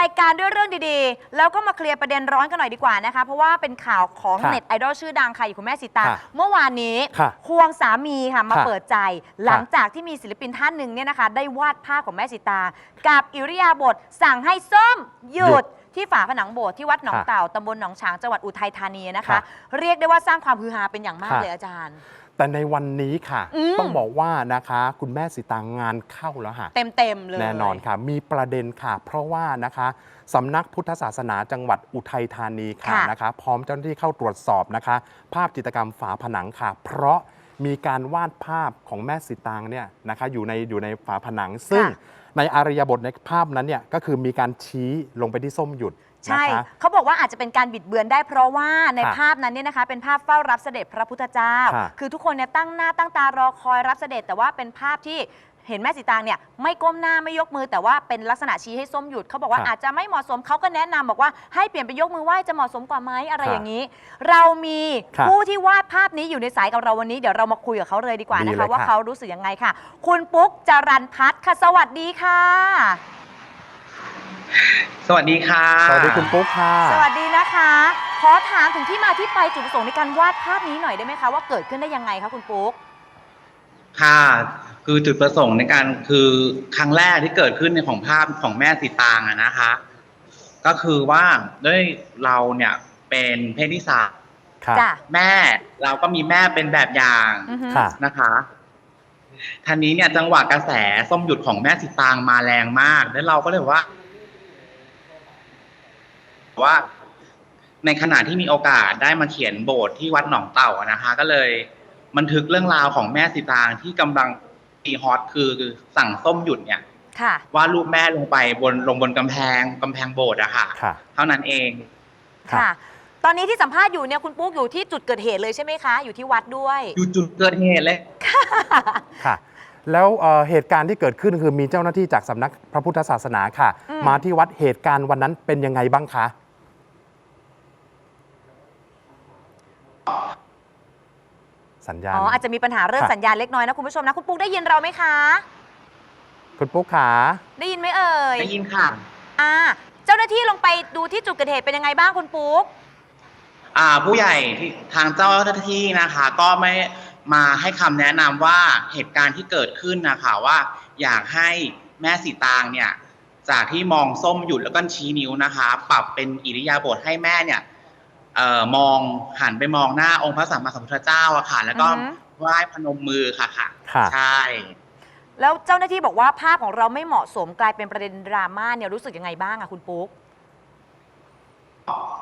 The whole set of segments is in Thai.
รายการด้วยเรื่องดีๆ แล้วก็มาเคลียร์ประเด็นร้อนกันหน่อยดีกว่านะคะ เพราะว่าเป็นข่าวของค่ะเน็ตไอดอลชื่อดังค่ะอยู่คุณแม่สีตางค่ะเมื่อวานนี้ค่ะควงสามีค่ะมาค่ะเปิดใจ หลังจากที่มีศิลปินท่านหนึ่งเนี่ยนะคะ ได้วาดภาพของแม่สีตางกับอิริยาบถสั่งให้ส้มหยุดที่ฝาผนังโบสถ์ที่วัดหนองค่ะเต่าตำบลหนองฉางจังหวัดอุทัยธานีนะคะ ค่ะเรียกได้ว่าสร้างความฮือฮาเป็นอย่างมากค่ะ เลยอาจารย์ แต่ในวันนี้ค่ะ อืม ต้องบอกว่านะคะ คุณแม่สิตางงานเข้าแล้วค่ะเต็มๆเลย แน่นอนค่ะ มีประเด็นค่ะ เพราะว่านะคะสำนักพุทธศาสนาจังหวัดอุทัยธานีค่ะค่ะนะคะ พร้อมเจ้าหน้าที่เข้าตรวจสอบนะคะ ภาพจิตรกรรมฝาผนังค่ะ เพราะมีการวาดภาพของแม่สิตางเนี่ยนะคะอยู่ในอยู่ในฝาผนัง ซึ่งในอารยบทในภาพนั้นเนี่ยก็คือมีการชี้ลงไปที่ส้มหยุด ใช่ นะคะ เขาบอกว่าอาจจะเป็นการบิดเบือนได้เพราะว่าในค่ะภาพนั้นเนี่ยนะคะ เป็นภาพเฝ้ารับเสด็จพระพุทธเจ้า ค่ะคือทุกคนเนี่ยตั้งหน้าตั้งตารอคอยรับเสด็จ แต่ว่าเป็นภาพที่เห็นแม่สีตางเนี่ยไม่ก้มหน้าไม่ยกมือ แต่ว่าเป็นลักษณะชี้ให้ส้มหยุดเขาบอกว่าค่ะอาจจะไม่เหมาะสมเขาก็แนะนำบอกว่าให้เปลี่ยนไปยกมือไหว้จะเหมาะสมกว่าไหมอะไรค่ะอย่างนี้ เรามีค่ะผู้ที่วาดภาพนี้อยู่ในสายกับเราวันนี้เดี๋ยวเรามาคุยกับเขาเลยดีกว่าดีนะเลคะยว่าค่ะ เขารู้สึกยังไงค่ะ คุณปุ๊กจรันพัฒน์ค่ะสวัสดีค่ะ สวัสดีค่ะ สวัสดีคุณปุ๊กค่ะ สวัสดีนะคะ ขอถามถึงที่มาที่ไปจุดประสงค์ในการวาดภาพนี้หน่อยได้ไหมคะ ว่าเกิดขึ้นได้ยังไงคะคุณปุ๊ก ค่ะ คือจุดประสงค์ในการคือครั้งแรกที่เกิดขึ้นในของภาพของแม่สีตางอะนะคะ ก็คือว่าด้วยเราเนี่ยเป็นเพศที่สามค่ะจ้ะ แม่เราก็มีแม่เป็นแบบอย่างอือฮึ ค่ะ นะคะทีนี้เนี่ยจังหวะกระแสส้มหยุดของแม่สีตางมาแรงมาก แล้วเราก็เลยบอกว่า ว่า ในขณะที่มีโอกาสได้มาเขียนโบสถ์ที่วัดหนองเต่าอะนะคะ ก็เลย บันทึกเรื่องราวของแม่สีตางที่กำลังตีฮอตคือสั่งส้มหยุดเนี่ยค่ะว่าลูกแม่ลงไปบนลงบนกำแพงกำแพงโบสถ์อะค่ะค่ะ เท่านั้นเองค่ะค่ะ ตอนนี้ที่สัมภาษณ์อยู่เนี่ยคุณปุ๊กอยู่ที่จุดเกิดเหตุเลยใช่ไหมคะ อยู่ที่วัดด้วย อยู่จุดเกิดเหตุเลยค่ะแล้วเอ่อเหตุการณ์ที่เกิดขึ้นคือมีเจ้าหน้าที่จากสำนักพระพุทธศาสนาค่ะอืมมาที่วัดเหตุการณ์วันนั้นเป็นยังไงบ้างคะ สัญญาณ อ๋ออาจจะมีปัญหาเรื่องค่ะ สัญญาณเล็กน้อยนะคุณผู้ชมนะคุณปุ๊กได้ยินเราไหมคะ คุณปุ๊กขา ได้ยินไหมเอ่ยได้ยินค่ะ อ่าเจ้าหน้าที่ลงไปดูที่จุดเกิดเหตุเป็นยังไงบ้างคุณปุ๊ก อ่าผู้ใหญ่ที่ทางเจ้าหน้าที่นะคะ ก็ไม่มาให้คำแนะนำว่าเหตุการณ์ที่เกิดขึ้นนะคะว่า อยากให้แม่สีตางเนี่ย จากที่มองส้มหยุดแล้วก็ชี้นิ้วนะคะ ปรับเป็นอิริยาบถให้แม่เนี่ย เอ่อมองหันไปมองหน้าองค์พระสัมมาสัมพุทธเจ้าอะค่ะ แล้วก็อือฮึไหว้พนมมือค่ะค่ะ ค่ะ ใช่ แล้วเจ้าหน้าที่บอกว่าภาพของเราไม่เหมาะสมกลายเป็นประเด็นดราม่าเนี่ยรู้สึกยังไงบ้างอะคุณปุ๊ก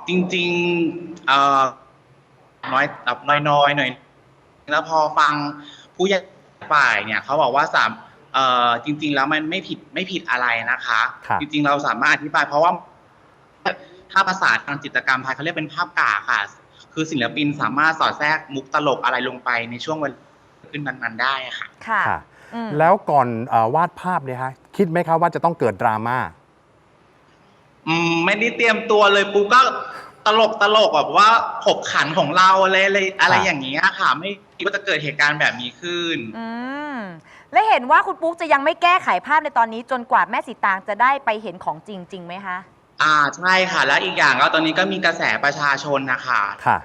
จริงๆเอ่อน้อยแบบน้อยๆหน่อย แล้วพอฟังผู้ใหญ่ฝ่ายเนี่ยเขาบอกว่าสามเอ่อจริง ๆ แล้วมันไม่ผิดไม่ผิดอะไรนะคะ ครับ จริง ๆ เราสามารถอธิบายเพราะว่า ถ้าภาษาทางจิตรกรรมไทยเขาเรียกเป็นภาพกาค่ะ คือศิลปินสามารถสอดแทรกมุกตลกอะไรลงไปในช่วงเวลาขึ้นนั้นๆได้อะค่ะ ค่ะ ค่ะ อืม แล้วก่อนเออวาดภาพเนี่ยฮะคิดไหมครับว่าจะต้องเกิดดราม่า อืมไม่ได้เตรียมตัวเลยปูก็ตลกตลกแบบว่าขบขันของเราอะไรอะไรอะไรครับ อย่างนี้ยค่ะ ไม่คิดว่าจะเกิดเหตุการณ์แบบนี้ขึ้น อืม และเห็นว่าคุณปุ๊กจะยังไม่แก้ไขภาพในตอนนี้จนกว่าแม่สีตางจะได้ไปเห็นของจริงจริงไหมคะ อ่าใช่ค่ะ แล้วอีกอย่างก็ตอนนี้ก็มีกระแสประชาชนนะคะค่ะ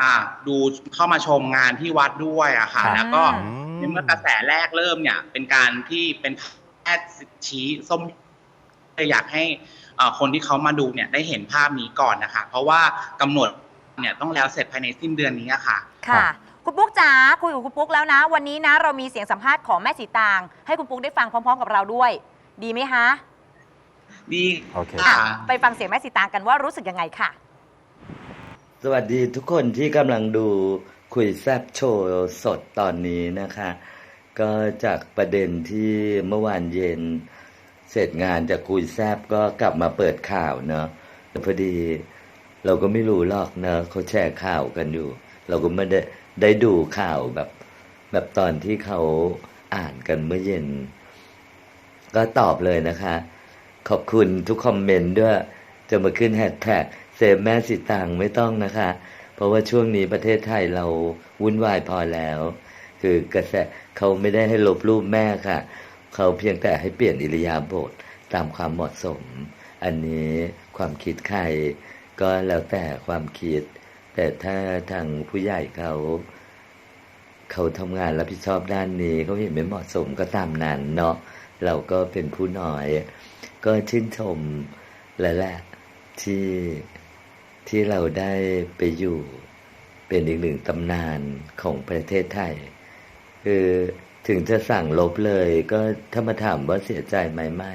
อ่า ดูเข้ามาชมงานที่วัดด้วยอะค่ะ ครับ แล้วก็อืในเมื่อกระแสแรกเริ่มเนี่ย เป็นการที่เป็นแพทย์ชี้ส้มเลยอยากให้เอ่อคนที่เขามาดูเนี่ยได้เห็นภาพนี้ก่อนนะคะ เพราะว่ากำหนดเนี่ยต้องแล้วเสร็จภายในสิ้นเดือนนี้อะค่ะ ค่ะ คุณปุ๊กจ๋าคุยกับคุณปุ๊กแล้วนะ วันนี้นะ เรามีเสียงสัมภาษณ์ของแม่สีตาง ให้คุณปุ๊กได้ฟังพร้อม ๆ กับเราด้วย ดีไหมคะ ดีโอเคอะค่ะ ไปฟังเสียงแม่สีตางกันว่ารู้สึกยังไงค่ะ สวัสดีทุกคนที่กำลังดูคุยแซบโชว์สดตอนนี้นะคะ ก็จากประเด็นที่เมื่อวานเย็น เสร็จงานจากคุยแซบก็กลับมาเปิดข่าวเนาะแต่พอดีเราก็ไม่รู้หรอกเนาะเขาแชร์ข่าวกันอยู่ เราก็ไม่ได้ได้ดูข่าวแบบ แบบตอนที่เขาอ่านกันเมื่อเย็น ก็ตอบเลยนะคะ ขอบคุณทุกคอมเมนต์ด้วย จะมาขึ้นแฮชแท็กเซฟแม่สิตังไม่ต้องนะคะ เพราะว่าช่วงนี้ประเทศไทยเราวุ่นวายพอแล้ว คือกระแสเขาไม่ได้ให้ลบรูปแม่ค่ะ เขาเพียงแต่ให้เปลี่ยนอิริยาบถตามความเหมาะสม อันนี้ความคิดใครก็แล้วแต่ความคิด แต่ถ้าทางผู้ใหญ่เขาเขาทำงานรับผิดชอบด้านนี้เขาเห็นไม่เหมาะสมก็ตามนั้นเนาะเราก็เป็นผู้น้อย ก็ชื่นชมแล้วแหละที่ที่เราได้ไปอยู่เป็นอีกหนึ่งตำนานของประเทศไทย คือถึงจะสั่งลบเลยก็ถ้ามาถามว่าเสียใจไหมไม่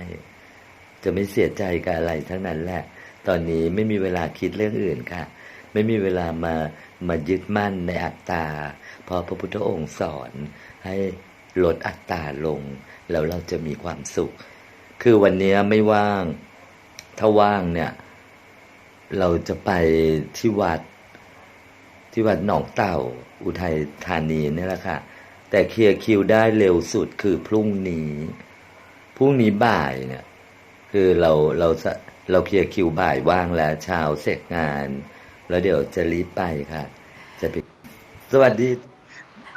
จะไม่เสียใจกับอะไรทั้งนั้นแหละ ตอนนี้ไม่มีเวลาคิดเรื่องอื่นค่ะ ไม่มีเวลามามายึดมั่นในอัตตาพราะพระพุทธองค์สอนให้ลดอัตตาลง แล้วเราจะมีความสุข คือวันนี้ไม่ว่าง ถ้าว่างเนี่ย เราจะไปที่วัด ที่วัดหนองเต่า อุทัยธานีนี่แหละค่ะ แต่เคลียร์คิวได้เร็วสุดคือพรุ่งนี้ พรุ่งนี้บ่ายเนี่ย คือเราเราเราเคลียร์คิวบ่ายว่างแล้วเช้าเสร็จงาน แล้วเดี๋ยวจะรีบไปค่ะ จะไปสวัสดี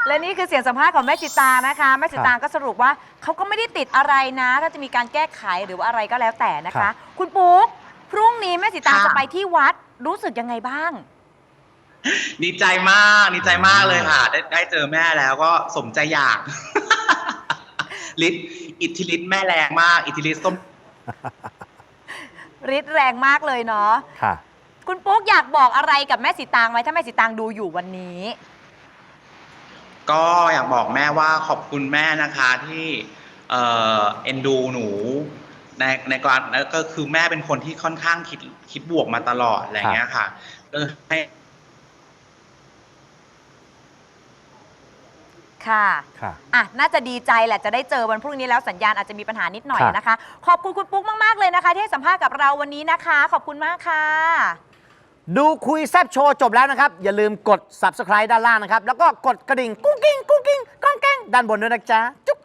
และนี่คือเสียงสัมภาษณ์ของแม่จิตานะคะ แม่จิตาก็สรุปว่าเขาก็ไม่ได้ติดอะไรนะ ถ้าจะมีการแก้ไขหรือว่าอะไรก็แล้วแต่นะครัคะบคุณปุ๊กพรุ่งนี้แม่จิตาค่ะจะไปที่วัดรู้สึกยังไงบ้าง ดีใจมากดีใจมากเลยค่ะ ได้ได้เจอแม่แล้วก็สมใจอยากฤทธิ์อิทธิฤทธิ์แม่แรงมาก อิทธิฤทธิ์ส้มฤทธิ์แรงมากเลยเนาะค่ะ คุณปุ๊กอยากบอกอะไรกับแม่สีตางไหมถ้าแม่สีตางดูอยู่วันนี้ ก็อยากบอกแม่ว่าขอบคุณแม่นะคะที่เอ่อเอ็นดูหนูในในการแล้วก็คือแม่เป็นคนที่ค่อนข้างคิดคิดบวกมาตลอดอะไรอย่างเงี้ยค่ะก็ให้ค่ะค่ะอะ น่าจะดีใจแหละ จะได้เจอวันพรุ่งนี้แล้วสัญญาณอาจจะมีปัญหานิดหน่อยครับนะคะ ขอบคุณคุณปุ๊กมาก ๆ เลยนะคะ ที่ให้สัมภาษณ์กับเราวันนี้นะคะ ขอบคุณมากค่ะ ดูคุยแซบโชว์จบแล้วนะครับ อย่าลืมกด subscribe ด้านล่างนะครับ แล้วก็กดกระดิ่งกุ้งกิ้งกุ้งกิ้งก้องแก้งด้านบนด้วยนะจ๊ะ จุ๊ก